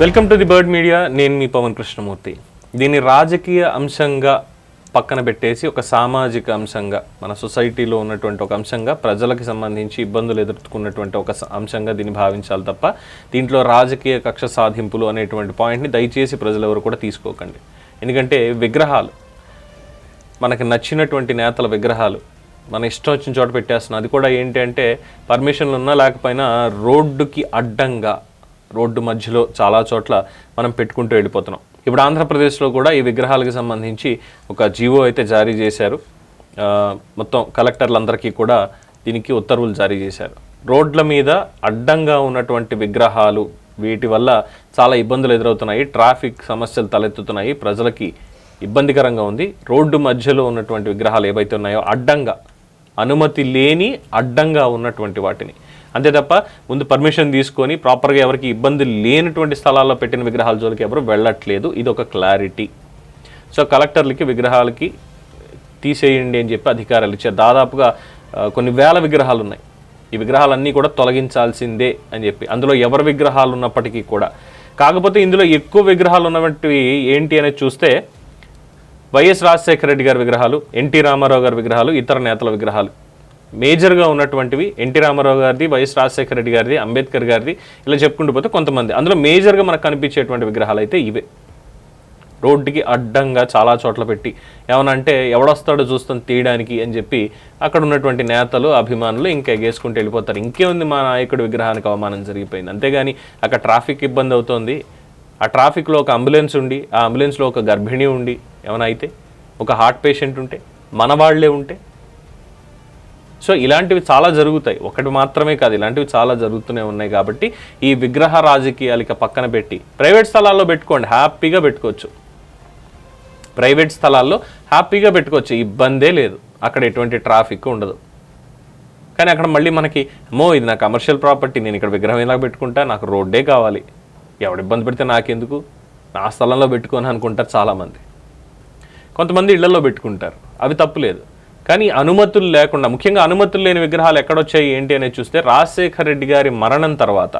Welcome to the bird media నేను మీ పవన్ కృష్ణమూర్తి. దీన్ని రాజకీయ అంశంగా పక్కన పెట్టేసి ఒక సామాజిక అంశంగా మన సొసైటీలో ఉన్నటువంటి ఒక అంశంగా ప్రజలకు సంబంధించి ఇబ్బందులు ఎదుర్కొన్నటువంటి ఒక అంశంగా దీన్ని భావించాలి తప్ప దీంట్లో రాజకీయ కక్ష సాధింపులు అనేటువంటి పాయింట్ని దయచేసి ప్రజలు ఎవరు కూడా తీసుకోకండి. ఎందుకంటే విగ్రహాలు మనకు నచ్చినటువంటి నేతల విగ్రహాలు మన ఇష్టం వచ్చిన చోట పెట్టేస్తున్నాం అది కూడా ఏంటి అంటే పర్మిషన్లు ఉన్నా లేకపోయినా రోడ్డుకి అడ్డంగా రోడ్డు మధ్యలో చాలా చోట్ల మనం పెట్టుకుంటూ వెళ్ళిపోతున్నాం. ఇప్పుడు ఆంధ్రప్రదేశ్లో కూడా ఈ విగ్రహాలకు సంబంధించి ఒక జీవో అయితే జారీ చేశారు. మొత్తం కలెక్టర్లందరికీ కూడా దీనికి ఉత్తర్వులు జారీ చేశారు. రోడ్ల మీద అడ్డంగా ఉన్నటువంటి విగ్రహాలు వీటి వల్ల చాలా ఇబ్బందులు ఎదురవుతున్నాయి. ట్రాఫిక్ సమస్యలు తలెత్తుతున్నాయి. ప్రజలకి ఇబ్బందికరంగా ఉంది. రోడ్డు మధ్యలో ఉన్నటువంటి విగ్రహాలు ఏవైతే ఉన్నాయో అడ్డంగా అనుమతి లేని అడ్డంగా ఉన్నటువంటి వాటిని అంతే తప్ప ముందు పర్మిషన్ తీసుకొని ప్రాపర్గా ఎవరికి ఇబ్బంది లేనటువంటి స్థలాల్లో పెట్టిన విగ్రహాల జోలికి ఎవరు వెళ్ళట్లేదు. ఇది ఒక క్లారిటీ. సో కలెక్టర్లకి విగ్రహాలకి తీసేయండి అని చెప్పి అధికారాలు ఇచ్చారు. దాదాపుగా కొన్ని వేల విగ్రహాలు ఉన్నాయి. ఈ విగ్రహాలన్నీ కూడా తొలగించాల్సిందే అని చెప్పి. అందులో ఎవరి విగ్రహాలు ఉన్నప్పటికీ కూడా. కాకపోతే ఇందులో ఎక్కువ విగ్రహాలు ఉన్నటువంటివి ఏంటి అనేది చూస్తే వైఎస్ రాజశేఖర రెడ్డి గారి విగ్రహాలు ఎన్టీ రామారావు గారి విగ్రహాలు ఇతర నేతల విగ్రహాలు. మేజర్గా ఉన్నటువంటివి ఎన్టీ రామారావు గారిది వైఎస్ రాజశేఖర రెడ్డి గారిది అంబేద్కర్ గారిది ఇలా చెప్పుకుంటూ పోతే కొంతమంది. అందులో మేజర్గా మనకు కనిపించేటువంటి విగ్రహాలు అయితే ఇవే. రోడ్డుకి అడ్డంగా చాలా చోట్ల పెట్టి ఏమనంటే ఎవడొస్తాడో చూస్తాం తీయడానికి అని చెప్పి అక్కడ ఉన్నటువంటి నేతలు అభిమానులు ఇంకా ఎగేసుకుంటూ వెళ్ళిపోతారు. ఇంకేముంది మా నాయకుడి విగ్రహానికి అవమానం జరిగిపోయింది. అంతేగాని అక్కడ ట్రాఫిక్ ఇబ్బంది అవుతోంది. ఆ ట్రాఫిక్లో ఒక అంబులెన్స్ ఉండి ఆ అంబులెన్స్లో ఒక గర్భిణి ఉండి ఏమైనా అయితే ఒక హార్ట్ పేషెంట్ ఉంటే మన వాళ్ళే ఉంటే సో ఇలాంటివి చాలా జరుగుతాయి. ఒకటి మాత్రమే కాదు ఇలాంటివి చాలా జరుగుతూనే ఉన్నాయి కాబట్టి ఈ విగ్రహ రాజకీయాలకి పక్కన పెట్టి ప్రైవేట్ స్థలాల్లో పెట్టుకోండి హ్యాపీగా పెట్టుకోవచ్చు. ప్రైవేట్ స్థలాల్లో హ్యాపీగా పెట్టుకోవచ్చు ఇబ్బందే లేదు. అక్కడ ఎటువంటి ట్రాఫిక్ ఉండదు. కానీ అక్కడ మళ్ళీ మనకి మో ఇది నా కమర్షియల్ ప్రాపర్టీ నేను ఇక్కడ విగ్రహం ఇలా పెట్టుకుంటా నాకు రోడ్డే కావాలి. ఎవడు ఇబ్బంది పెడితే నాకెందుకు? నా స్థలంలో పెట్టుకొని అనుకుంటారు చాలామంది. కొంతమంది ఇళ్ళలో పెట్టుకుంటారు. అవి తప్పులేదు కానీ అనుమతులు లేకుండా ముఖ్యంగా అనుమతులు లేని విగ్రహాలు ఎక్కడొచ్చాయి ఏంటి అనేది చూస్తే రాజశేఖర్ రెడ్డి గారి మరణం తర్వాత.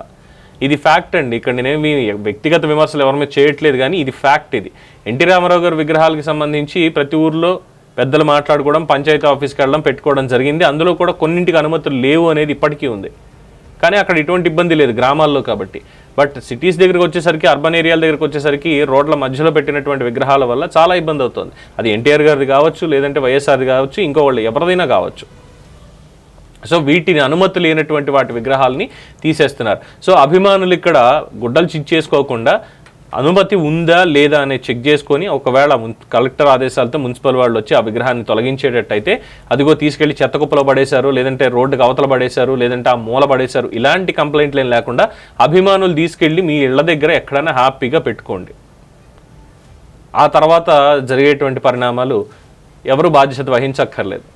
ఇది ఫ్యాక్ట్ అండి. ఇక్కడ నేనేమి వ్యక్తిగత విమర్శలు ఎవరి మీద చేయట్లేదు కానీ ఇది ఫ్యాక్ట్ ఇది. ఎన్టీ రామారావు గారి విగ్రహాలకు సంబంధించి ప్రతి ఊర్లో పెద్దలు మాట్లాడుకోవడం పంచాయతీ ఆఫీస్కి వెళ్ళడం పెట్టుకోవడం జరిగింది. అందులో కూడా కొన్నింటికి అనుమతులు లేవు అనేది ఇప్పటికీ ఉంది. కానీ అక్కడ ఎటువంటి ఇబ్బంది లేదు గ్రామాల్లో కాబట్టి. బట్ సిటీస్ దగ్గరికి వచ్చేసరికి అర్బన్ ఏరియాల దగ్గరికి వచ్చేసరికి రోడ్ల మధ్యలో పెట్టినటువంటి విగ్రహాల వల్ల చాలా ఇబ్బంది అవుతుంది. అది ఎన్టీఆర్ గారిది కావచ్చు లేదంటే వైఎస్ఆర్ది కావచ్చు ఇంకో వాళ్ళు ఎవరిదైనా కావచ్చు. సో వీటిని అనుమతి లేనటువంటి వాటి విగ్రహాలని తీసేస్తున్నారు. సో అభిమానులు ఇక్కడ గుడ్డలు చిచ్చేసుకోకుండా అనుమతి ఉందా లేదా అనేది చెక్ చేసుకొని ఒకవేళ కలెక్టర్ ఆదేశాలతో మున్సిపల్ వాళ్ళు వచ్చి ఆ విగ్రహాన్ని తొలగించేటట్టయితే అదిగో తీసుకెళ్ళి చెత్త కుప్పలో పడేశారు లేదంటే రోడ్డుకి అవతల పడేశారు లేదంటే ఆ మూల పడేశారు ఇలాంటి కంప్లైంట్లు ఏం లేకుండా అభిమానులు తీసుకెళ్ళి మీ ఇళ్ళ దగ్గర ఎక్కడైనా హ్యాపీగా పెట్టుకోండి. ఆ తర్వాత జరిగేటువంటి పరిణామాలు ఎవరు బాధ్యత వహించక్కర్లేదు.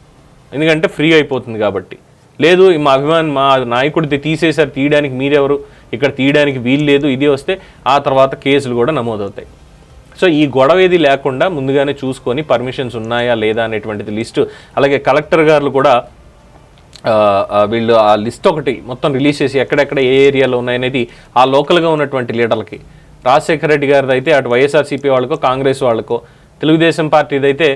ఎందుకంటే ఫ్రీ అయిపోతుంది కాబట్టి. లేదు మా అభిమాన్ మా నాయకుడిది తీసేశారు తీయడానికి మీరెవరు? ఇక్కడ తీయడానికి వీలు లేదు ఇది వస్తే ఆ తర్వాత కేసులు కూడా నమోదవుతాయి. సో ఈ గొడవ ఏది లేకుండా ముందుగానే చూసుకొని పర్మిషన్స్ ఉన్నాయా లేదా అనేటువంటిది లిస్టు అలాగే కలెక్టర్ గారు కూడా వీళ్ళు ఆ లిస్ట్ ఒకటి మొత్తం రిలీజ్ చేసి ఎక్కడెక్కడ ఏ ఏరియాలో ఉన్నాయనేది ఆ లోకల్గా ఉన్నటువంటి లీడర్లకి. రాజశేఖర రెడ్డి గారిది అయితే అటు వైఎస్ఆర్సీపీ వాళ్ళకో కాంగ్రెస్ వాళ్ళకో తెలుగుదేశం పార్టీది అయితే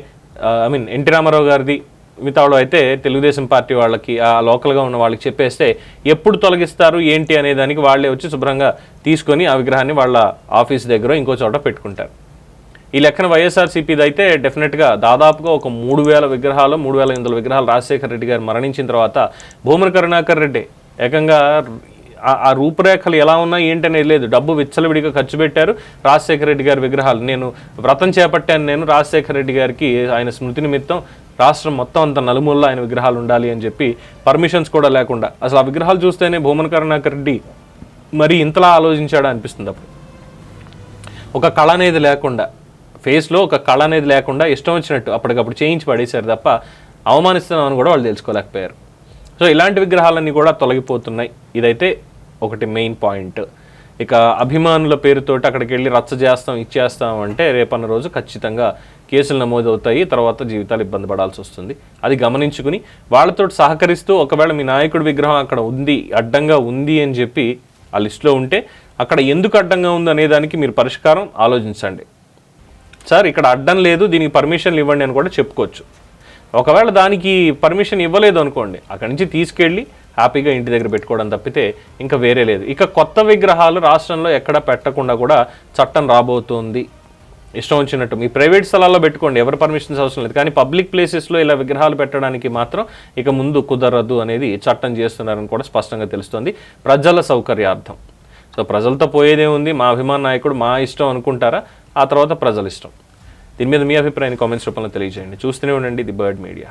ఐ మీన్ ఎన్టీ రామారావు గారిది మిగతా వాళ్ళు అయితే తెలుగుదేశం పార్టీ వాళ్ళకి ఆ లోకల్గా ఉన్న వాళ్ళకి చెప్పేస్తే ఎప్పుడు తొలగిస్తారు ఏంటి అనే దానికి వాళ్ళే వచ్చి శుభ్రంగా తీసుకొని ఆ విగ్రహాన్ని వాళ్ళ ఆఫీస్ దగ్గర ఇంకో చోట పెట్టుకుంటారు. ఈ లెక్కన వైఎస్ఆర్సీపీది అయితే డెఫినెట్గా దాదాపుగా ఒక మూడు వేల విగ్రహాలు మూడు వేల ఎనిమిది విగ్రహాలు రాజశేఖర రెడ్డి గారు మరణించిన తర్వాత భూమన కరుణాకర్ రెడ్డి ఏకంగా ఆ- రూపురేఖలు ఎలా ఉన్నాయి ఏంటనేది లేదు. డబ్బు విచ్చలవిడిగా ఖర్చు పెట్టారు. రాజశేఖర రెడ్డి గారి విగ్రహాలు నేను వ్రతం చేపట్టాను నేను రాజశేఖర రెడ్డి గారికి ఆయన స్మృతి నిమిత్తం రాష్ట్రం మొత్తం అంత నలుమూలలో ఆయన విగ్రహాలు ఉండాలి అని చెప్పి పర్మిషన్స్ కూడా లేకుండా. అసలు ఆ విగ్రహాలు చూస్తేనే భూమన కరుణాకర్ రెడ్డి మరి ఇంతలా ఆలోచించాడా అనిపిస్తుంది అప్పుడు. ఒక కళ అనేది లేకుండా ఫేస్లో ఒక కళ అనేది లేకుండా ఇష్టం వచ్చినట్టు అప్పటికప్పుడు చేయించి పడేశారు తప్ప అవమానిస్తున్నామని కూడా వాళ్ళు తెలుసుకోలేకపోయారు. సో ఇలాంటి విగ్రహాలన్నీ కూడా తొలగిపోతున్నాయి. ఇదైతే ఒకటి మెయిన్ పాయింట్ ఇక అభిమానుల పేరుతోటి అక్కడికి వెళ్ళి రచ్చ చేస్తాం ఇచ్చేస్తాం అంటే రేపన్న రోజు ఖచ్చితంగా కేసులు నమోదవుతాయి తర్వాత జీవితాలు ఇబ్బంది పడాల్సి వస్తుంది. అది గమనించుకుని వాళ్ళతో సహకరిస్తూ ఒకవేళ మీ నాయకుడి విగ్రహం అక్కడ ఉంది అడ్డంగా ఉంది అని చెప్పి ఆ లిస్టులో ఉంటే అక్కడ ఎందుకు అడ్డంగా ఉంది అనే దానికి మీరు పరిష్కారం ఆలోచించండి. సార్ ఇక్కడ అడ్డం లేదు దీనికి పర్మిషన్లు ఇవ్వండి అని కూడా చెప్పుకోవచ్చు. ఒకవేళ దానికి పర్మిషన్ ఇవ్వలేదు అనుకోండి అక్కడి నుంచి తీసుకెళ్ళి హ్యాపీగా ఇంటి దగ్గర పెట్టుకోవడం తప్పితే ఇంకా వేరే లేదు. ఇక కొత్త విగ్రహాలు రాష్ట్రంలో ఎక్కడ పెట్టకుండా కూడా చట్టం రాబోతోంది. ఇష్టం వచ్చినట్టు. మీ ప్రైవేట్ స్థలాల్లో పెట్టుకోండి. ఎవరి పర్మిషన్స్ అవసరం లేదు. కానీ పబ్లిక్ ప్లేసెస్లో ఇలా విగ్రహాలు పెట్టడానికి మాత్రం ఇక ముందు కుదరదు అనేది చట్టం చేస్తున్నారని కూడా స్పష్టంగా తెలుస్తుంది. ప్రజల సౌకర్యార్థం. సో ప్రజలతో పోయేదే ఉంది. మా అభిమాన నాయకుడు మా ఇష్టం అనుకుంటారా? ఆ తర్వాత ప్రజల ఇష్టం. దీని మీద మీ అభిప్రాయాన్ని కామెంట్స్ రూపంలో తెలియజేయండి. చూస్తూనే ఉండండి ది బర్డ్ మీడియా.